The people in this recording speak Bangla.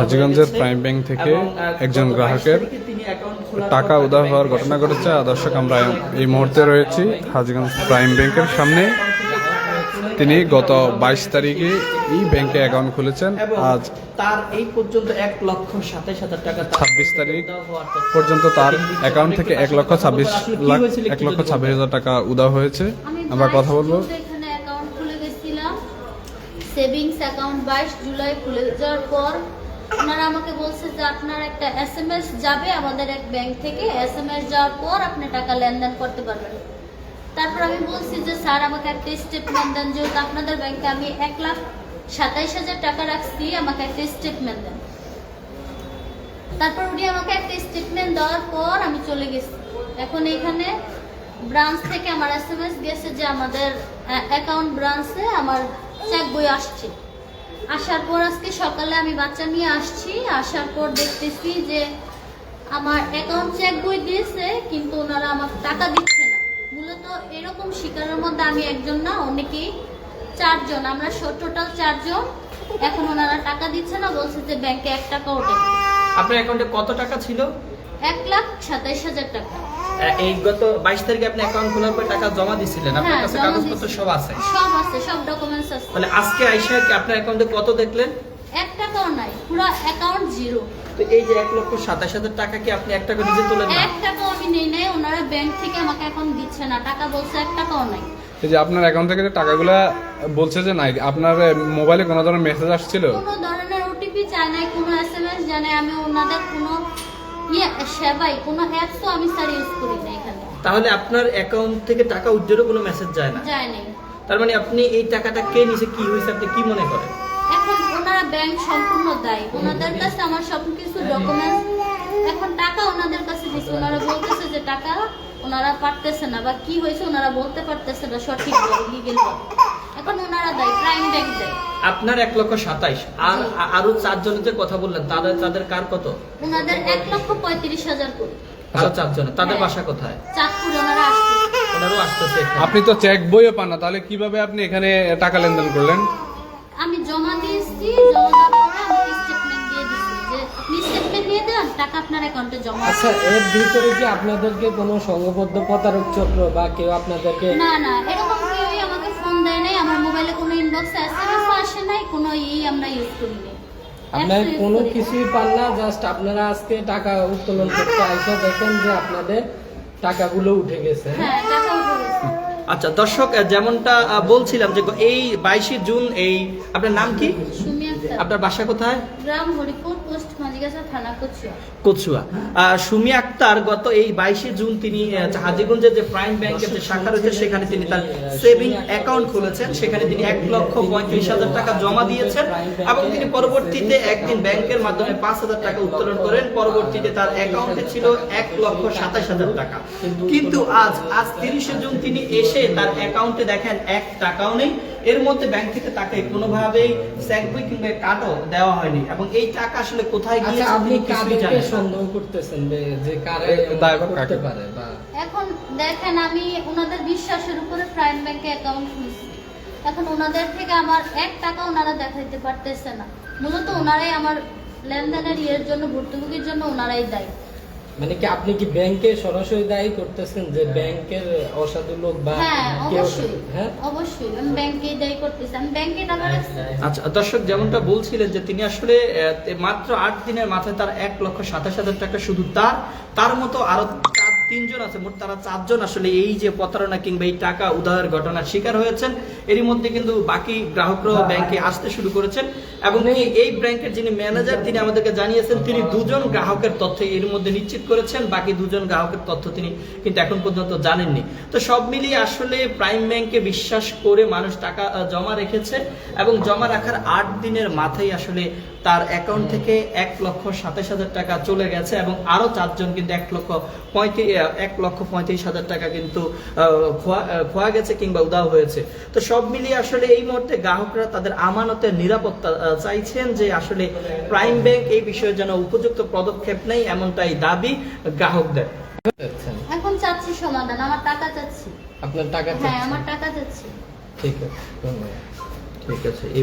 হাজীগঞ্জের। প্রাইম ব্যাংক থেকে একজন গ্রাহকের টাকা তার হওয়ার ঘটনা ঘটেছে। দর্শক আমরা এই মুহূর্তে রয়েছি হাজীগঞ্জ প্রাইম ব্যাংকের সামনে। তিনি গত বাইশ তারিখে এই ব্যাংকে অ্যাকাউন্ট খুলেছেন। আজ তার এই পর্যন্ত এক লক্ষ সাতাইশ হাজার টাকা 26 তারিখ পর্যন্ত তার অ্যাকাউন্ট থেকে এক লক্ষ ছাব্বিশ লাখ এক লক্ষ ছাব্বিশ হাজার টাকা উধাও হয়েছে। আমরা কথা বলব জুন এখানে অ্যাকাউন্ট খুলে গেছিলাম সেভিংস অ্যাকাউন্ট বাইশ জুলাই খুলে যাওয়ার পর ওনারা আমাকে বলছে যে আপনার একটা এস এম এস যাবে আমাদের এক ব্যাংক থেকে। এস এম এস যাওয়ার পর আপনি টাকা লেনদেন করতে পারবেন। তারপর আমি বলছি যে, স্যার, আমাকে একটা স্টেটমেন্ট দেন যেহেতু আপনাদের ব্যাংকে আমি এক লাখ সাতাইশ হাজার টাকা রাখছি, আমাকে একটা স্টেটমেন্ট দেন। তারপর উনি আমাকে একটা স্টেটমেন্ট দেওয়ার পর আমি চলে গেছি। এখন এখানে ব্রাঞ্চ থেকে আমার এস এম এস গেছে যে আমাদের অ্যাকাউন্ট ব্রাঞ্চে আমার চেক বই আসছে। আসার পর আজকে সকালে আমি বাচ্চা নিয়ে আসছি। আসার পর দেখতেছি যে আমার অ্যাকাউন্ট চেক বই দিয়েছে, কিন্তু ওনারা আমার টাকা দিচ্ছে না। মূলত এরকম শিকারের মধ্যে আমি একজন না, অনেকেই চারজন। আমরা টোটাল চারজন। এখন ওনারা টাকা দিচ্ছে না, বলছে যে ব্যাংকে এক টাকা ওঠে আপনার অ্যাকাউন্টে কত টাকা ছিল? এক লাখ সাতাইশ হাজার টাকা। এই গত বাইশ তারিখে আপনি অ্যাকাউন্ট খোলার পর টাকা জমা দিছিলেন। আপনার হ্যাঁ, কাছে কাগজপত্র সব আছে। সব আছে সব ডকুমেন্টস আছে। তাহলে আজকে আইসা কি আপনার অ্যাকাউন্টে কত দেখলেন? এক টাকাও নাই পুরো অ্যাকাউন্ট জিরো তো এই যে এক লক্ষ সাতাশ হাজার টাকা কি আপনি এক টাকা নিজে তোলেন না? এক টাকাও আমি নেই নাই ওনারা ব্যাংক থেকে আমাকে এখন দিচ্ছে না টাকা বলছে এক টাকাও নাই। এই যে আপনার অ্যাকাউন্ট থেকে যে টাকাগুলা বলছে যে নাই আপনার মোবাইলে কোনো ধরনের মেসেজ আসছিল? কোনো ধরনের ওটিপি চায় নাই কোনো এসএমএস জানে আমি ওনাদের কোনো সেবাই কোনো অ্যাপসও আমি স্যার ইউজ করি না এখানে। তাহলে আপনার অ্যাকাউন্ট থেকে টাকা কোনো মেসেজ যায় না? যায় তার মানে আপনি এই টাকাটা কে নিছে কি হয়েছে আপনি কি মনে করেন? এখন ওনারা ব্যাংক সম্পূর্ণ দায়ী। ওনাদের কাছে আমার সব কিছু ডকুমেন্টস এখন টাকা ওনাদের কাছে দিচ্ছে ওনারা বলতেছে যে টাকা ওনারা পারতেছে না বা কি হয়েছে ওনারা বলতে পারতেছে না সঠিক লিগেল এখন ওনারা দেয় প্রাইম ব্যাংক দেয়। আপনার এক লক্ষ সাতাইশ আর আরও চারজনের যে কথা বললেন তাদের তাদের কার কত? ওনাদের এক লক্ষ পঁয়ত্রিশ হাজার করে। আরও চারজনের। তাদের হ্যাঁ। বাসা কোথায়? চাঁদপুর ওনারা আসছে ওনারও আসতেছে আপনি তো চেক বইও পান না তাহলে কীভাবে আপনি এখানে টাকা লেনদেন করলেন? আমি জমা দিয়েছি জমা দেওয়ার স্টেটমেন্ট দিয়ে দিচ্ছি যে আপনি স্টেটমেন্ট দিয়ে দেন টাকা আপনার অ্যাকাউন্টে জমা আচ্ছা এর ভিতরে কি আপনাদেরকে কোনো সংঘবদ্ধ প্রতারক চক্র বা কেউ আপনাদেরকে না না এরকম মোবাইলে কোনো ইনবক্সে এসএমএস আসে নাই কোনো ই আমরা ইউজ করি আপনার কোনো কিছুই পান না জাস্ট আপনারা আজকে টাকা উত্তোলন করতে আইসা দেখেন যে আপনাদের টাকাগুলো উঠে গেছে। হ্যাঁ টাকা উঠে গেছে। আচ্ছা দর্শক যেমনটা বলছিলাম যে এই বাইশে জুন এই আপনার নাম কি? আপনার বাসা কোথায়? গ্রাম হরিপুর পোস্ট মাঝিগাছা থানা কচুয়া। কচুয়া। সুমি আক্তার গত এই বাইশে জুন তিনি আহ, যে প্রাইম ব্যাংকের যে শাখা রয়েছে সেখানে তিনি তার সেভিং অ্যাকাউন্ট খুলেছেন। সেখানে তিনি এক লক্ষ পঁয়ত্রিশ হাজার টাকা জমা দিয়েছেন এবং তিনি পরবর্তীতে একদিন ব্যাংকের মাধ্যমে পাঁচ হাজার টাকা উত্তোলন করেন। পরবর্তীতে তার অ্যাকাউন্টে ছিল এক লক্ষ সাতাশ হাজার টাকা। কিন্তু আজ আজ তিরিশে জুন তিনি এসে তার অ্যাকাউন্টে দেখেন এক টাকাও নেই। এর মধ্যে ব্যাংক থেকে তাকে কোনোভাবেই বই কিংবা কার্ডও দেওয়া হয়নি। এবং এই টাকা আসলে কোথায় আচ্ছা গিয়েছে আপনি কাদেরকে সন্দেহ করতেছেন যে- যে কারে করতে কাকে? পারে বা এখন দেখেন আমি ওনাদের বিশ্বাসের উপরে প্রাইম ব্যাংকে অ্যাকাউন্ট খুলছি। এখন ওনাদের থেকে আমার এক টাকা ওনারা দেখাইতে পারতেছে না। মূলত ওনারাই আমার লেনদেনের ইয়ের জন্য ভর্তুকির জন্য ওনারাই দায়ী। মানে কি আপনি কি ব্যাংকে সরাসরি দায়ী করতেছেন যে ব্যাংকের অসাধু লোক বা হ্যাঁ অবশ্যই হ্যাঁ? অবশ্যই। আমি ব্যাংকে দায়ী করতেছি। আমি ব্যাংকে টাকা রাখছি আচ্ছা। দর্শক যেমনটা বলছিলেন যে তিনি আসলে মাত্র আট দিনের মাথায় তার এক লক্ষ সাতাশ হাজার টাকা শুধু তার তার মতো আরও তিনজন আছে মোট তারা চারজন আসলে এই যে প্রতারণা কিংবা এই টাকা উদাহের ঘটনার শিকার হয়েছেন। এরই মধ্যে কিন্তু বাকি গ্রাহকরাও ব্যাংকে আসতে শুরু করেছেন এবং এই এই ব্যাংকের যিনি ম্যানেজার তিনি আমাদেরকে জানিয়েছেন তিনি দুজন গ্রাহকের তথ্য এর মধ্যে নিশ্চিত করেছেন বাকি দুজন গ্রাহকের তথ্য তিনি কিন্তু এখন পর্যন্ত জানেননি। তো সব মিলিয়ে আসলে প্রাইম ব্যাংকে বিশ্বাস করে মানুষ টাকা জমা রেখেছে এবং জমা রাখার আট দিনের মাথায় আসলে তার অ্যাকাউন্ট থেকে এক লক্ষ সাতাশ হাজার টাকা চলে গেছে এবং আরও চারজন কিন্তু এক লক্ষ পঁয়ত্রিশ এক লক্ষ পঁয়ত্রিশ হাজার টাকা কিন্তু খোয়া গেছে কিংবা উদাও হয়েছে। তো সব মিলিয়ে আসলে এই মুহূর্তে গ্রাহকরা তাদের আমানতের নিরাপত্তা চাইছেন যে আসলে প্রাইম ব্যাংক এই বিষয়ে যেন উপযুক্ত পদক্ষেপ নেই এমনটাই দাবি গ্রাহকদের। চাচ্ছেন? এখন চাচ্ছি সমাধান আমার টাকা চাচ্ছি। আপনার টাকা হ্যাঁ আমার টাকা চাচ্ছি। ঠিক আছে ঠিক আছে এবার